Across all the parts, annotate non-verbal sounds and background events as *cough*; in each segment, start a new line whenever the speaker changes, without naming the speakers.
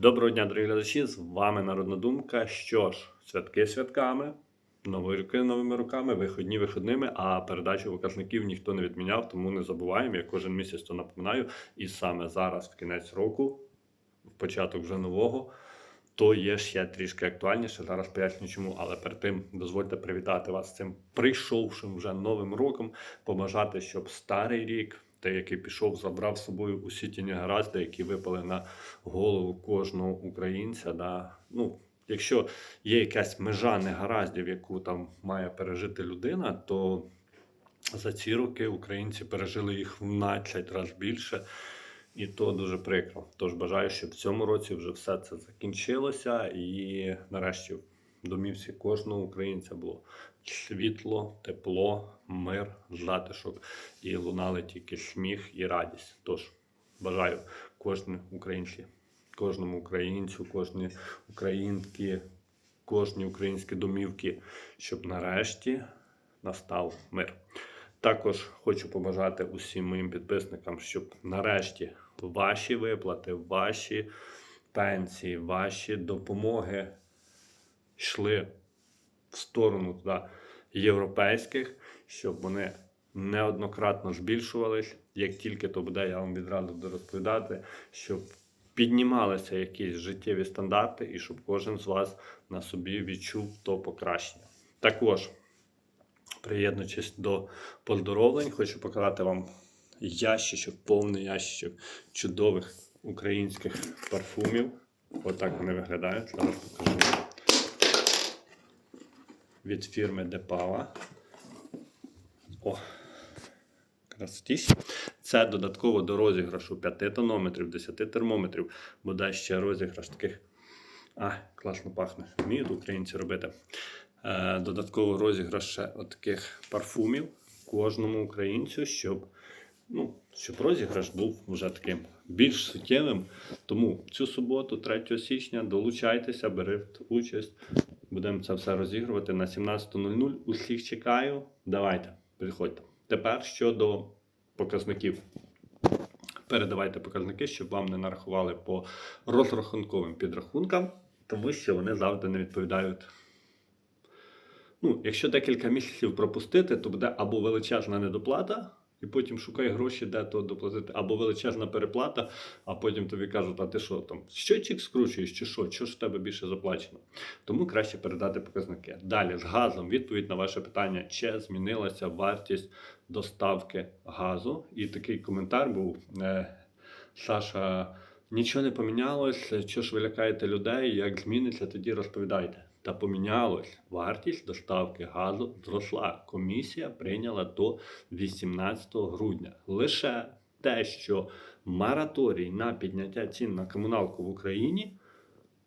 Доброго дня, дорогі глядачі! З вами Народна Думка. Що ж, святки святками, нові роки новими роками, виходні виходними, а передачу показників ніхто не відміняв, тому не забуваємо. Я кожен місяць то напоминаю. І саме зараз, в кінець року, в початок вже нового, то є ще трішки актуальніше. Зараз поясню чому. Але перед тим дозвольте привітати вас з цим прийшовшим вже новим роком, побажати, щоб старий рік. Той, який пішов, забрав з собою усі ті негаразди, які випали на голову кожного українця. Да? Ну, якщо є якась межа негараздів, яку там має пережити людина, то за ці роки українці пережили їх в 12 разів більше. І то дуже прикро. Тож бажаю, щоб в цьому році вже все це закінчилося, і нарешті в домівці кожного українця було світло, тепло, мир, затишок і лунали тільки сміх і радість. Тож бажаю кожній українці, кожному українцю, кожній українці, кожній українській домівці, щоб нарешті настав мир. Також хочу побажати усім моїм підписникам, щоб нарешті ваші виплати, ваші пенсії, ваші допомоги йшли в сторону туди європейських, щоб вони неоднократно збільшувались. Як тільки то буде, я вам відразу буду розповідати, щоб піднімалися якісь життєві стандарти, і щоб кожен з вас на собі відчув то покращення. Також, приєднуючись до поздоровлень, хочу показати вам ящичок, повний ящичок чудових українських парфумів. Отак вони виглядають. Зараз покажу від фірми Депава. О, красотість. Це додатково до розіграшу 5 тонометрів, 10 термометрів. Буде ще розіграш таких. А, класно пахне. Вміють українці робити. Е, додатково розіграш ще таких парфумів кожному українцю, щоб, ну, щоб розіграш був вже таким більш суттєвим. Тому цю суботу, 3 січня, долучайтеся, беріть участь. Будемо це все розігрувати на 17.00. Усіх чекаю. Давайте, приходьте. Тепер щодо показників. Передавайте показники, щоб вам не нарахували по розрахунковим підрахункам, тому що вони завжди не відповідають. Ну, якщо декілька місяців пропустити, то буде або величезна недоплата, і потім шукай гроші, де то доплатити, або величезна переплата, а потім тобі кажуть, а ти що там, щочик скручуєш чи що, що ж в тебе більше заплачено? Тому краще передати показники. Далі з газом відповідь на ваше питання, чи змінилася вартість доставки газу. І такий коментар був. Е, Саша, нічого не помінялось, що ж ви лякаєте людей, як зміниться, тоді розповідайте. Та помінялось. Вартість доставки газу зросла. Комісія прийняла до 18 грудня. Лише те, що мораторій на підняття цін на комуналку в Україні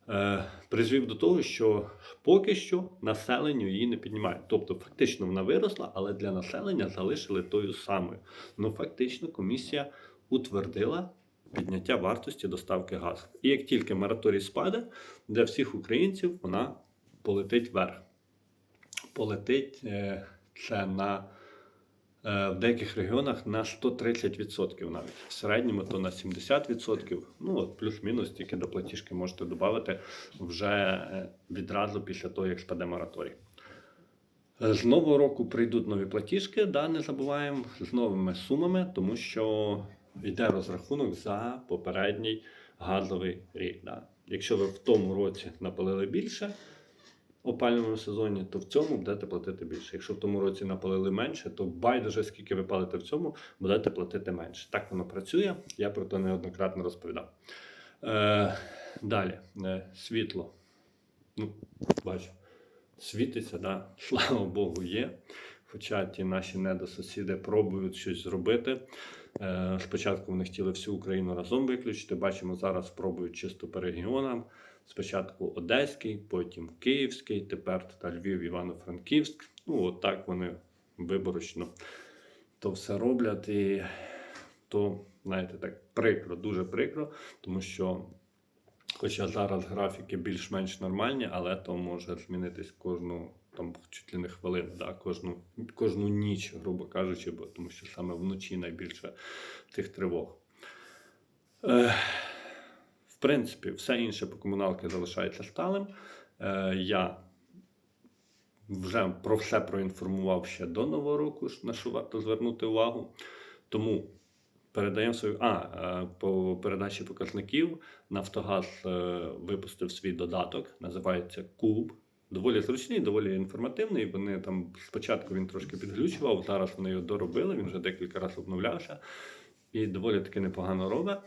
е, призвів до того, що поки що населенню її не піднімають. Тобто, фактично вона виросла, але для населення залишили тою самою. Ну, фактично, комісія утвердила підняття вартості доставки газу. І як тільки мораторій спаде, для всіх українців вона полетить вверх. Полетить е, це на е, в деяких регіонах на 130% навіть. В середньому то на 70%. Ну, от плюс-мінус, тільки до платіжки можете додати вже е, відразу після того, як спаде мораторій. З нового року прийдуть нові платіжки, да, не забуваємо, з новими сумами, тому що йде розрахунок за попередній газовий рік. Да. Якщо ви в тому році напалили більше в опалювальному сезоні, то в цьому будете платити більше. Якщо в тому році напалили менше, то байдуже скільки ви палите в цьому, будете платити менше. Так воно працює. Я про це неоднократно розповідав. Е, далі, е, світло. Ну, бачу, світиться, да? *laughs* слава Богу, є. Хоча ті наші недосусіди пробують щось зробити. Е, Спочатку вони хотіли всю Україну разом виключити. Бачимо, зараз пробують чисто по регіонам. Спочатку Одеський, потім Київський, тепер та Львів, Івано-Франківськ. Ну, от так вони виборочно то все роблять. І то, знаєте, так прикро, дуже прикро, тому що. Хоча зараз графіки більш-менш нормальні, але то може змінитись кожну там чуть ли не хвилину, да, кожну, кожну ніч, грубо кажучи, бо тому що саме вночі найбільше тих тривог. Е, в принципі, все інше по комуналки залишається сталим. Е, я вже про все проінформував ще до нового року, на що варто звернути увагу. Тому передаємо свою. А, е, по передачі показників Нафтогаз е, випустив свій додаток, називається Куб. Доволі зручний, доволі інформативний. Вони там спочатку він трошки підглючував, зараз вони його доробили, він вже декілька разів обновлявся і доволі таки непогано робить.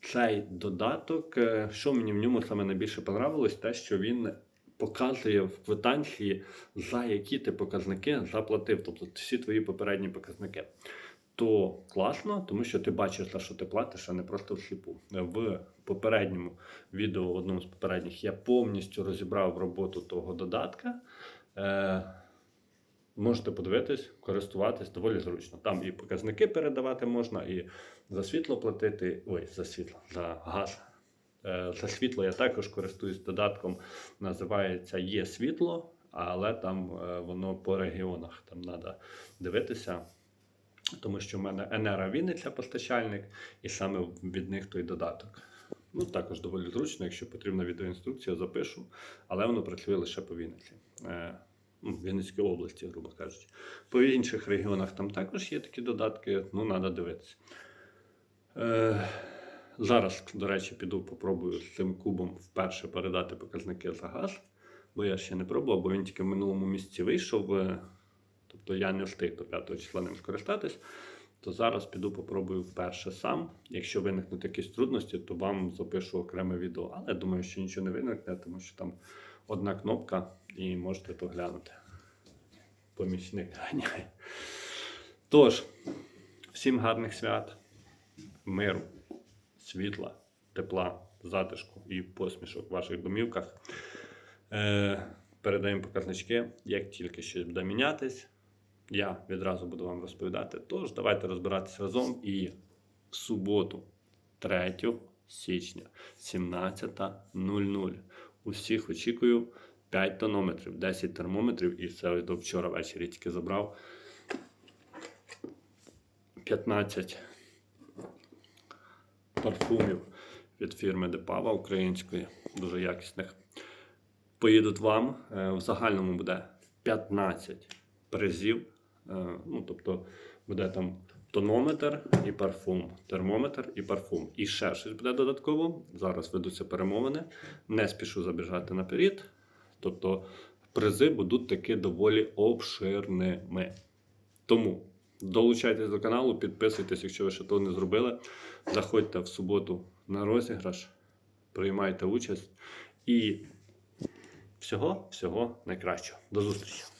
Цей додаток, е, що мені в ньому саме найбільше понравилось, те, що він показує в квитанції, за які ти показники заплатив, тобто всі твої попередні показники. То класно, тому що ти бачиш, за що ти платиш, а не просто всліпу. В попередньому відео, в одному з попередніх, я повністю розібрав роботу того додатка. Е, можете подивитись, користуватись доволі зручно. Там і показники передавати можна, і за світло платити. Ой, за світло, за газ. Е, За світло я також користуюсь додатком, називається Є світло, але там е, воно по регіонах. Там треба дивитися, тому що в мене Енера Вінниця постачальник, і саме від них той додаток. Ну, також доволі зручно, якщо потрібна відеоінструкція, запишу, але воно працює лише по Вінниці. Е, ну, Вінницькій області, грубо кажучи. По інших регіонах там також є такі додатки, ну, треба дивитися. Е, зараз, до речі, піду попробую з цим кубом вперше передати показники за газ, бо я ще не пробував, бо він тільки в минулому місяці вийшов. Е, Тобто я не встиг до 5 числа ним скористатись. То зараз піду попробую вперше сам. Якщо виникнуть якісь трудності, то вам запишу окреме відео. Але думаю, що нічого не виникне, тому що там одна кнопка і можете то глянути. Помічник ганяє. Тож, всім гарних свят, миру, світла, тепла, затишку і посмішок в ваших домівках. Е, передаємо показнички, як тільки щось буде мінятись, я відразу буду вам розповідати. Тож давайте розбиратися разом і в суботу, 3 січня, 17.00. Усіх очікую 5 тонометрів, 10 термометрів, і це ось до вчора ввечері тільки забрав. 15 парфумів від фірми Депава української, дуже якісних. Поїдуть вам. Е, В загальному буде 15 призів. Е, Ну, тобто буде там тонометр і парфум, термометр і парфум. І ще щось буде додатково. Зараз ведуться перемовини. Не спішу забіжати наперед. Тобто призи будуть таки доволі обширними. Тому долучайтесь до каналу, підписуйтесь, якщо ви ще того не зробили. Заходьте в суботу на розіграш, приймайте участь і всього, всього найкращого. До зустрічі!